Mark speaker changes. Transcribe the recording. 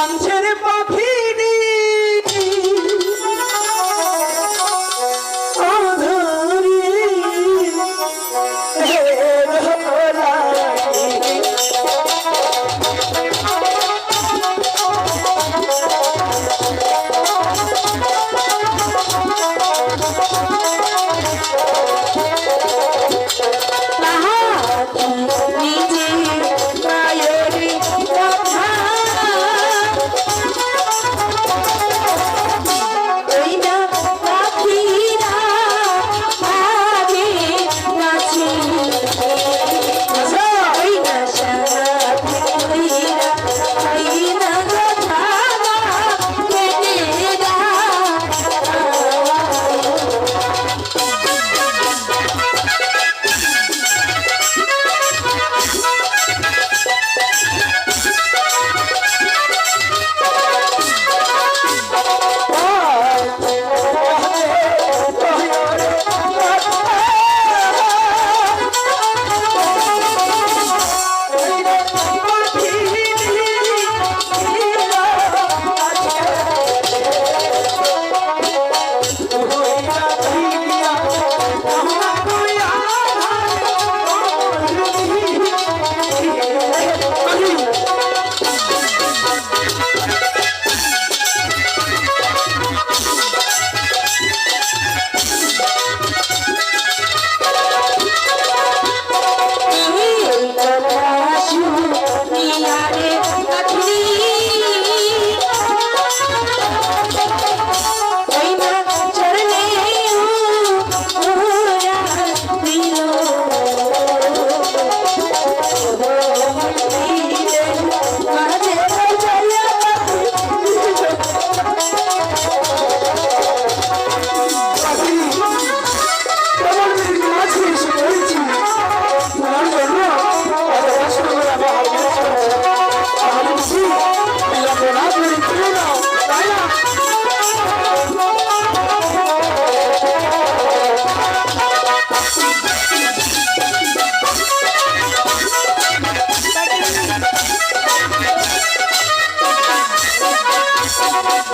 Speaker 1: কাঞ্চের পাখি Bye.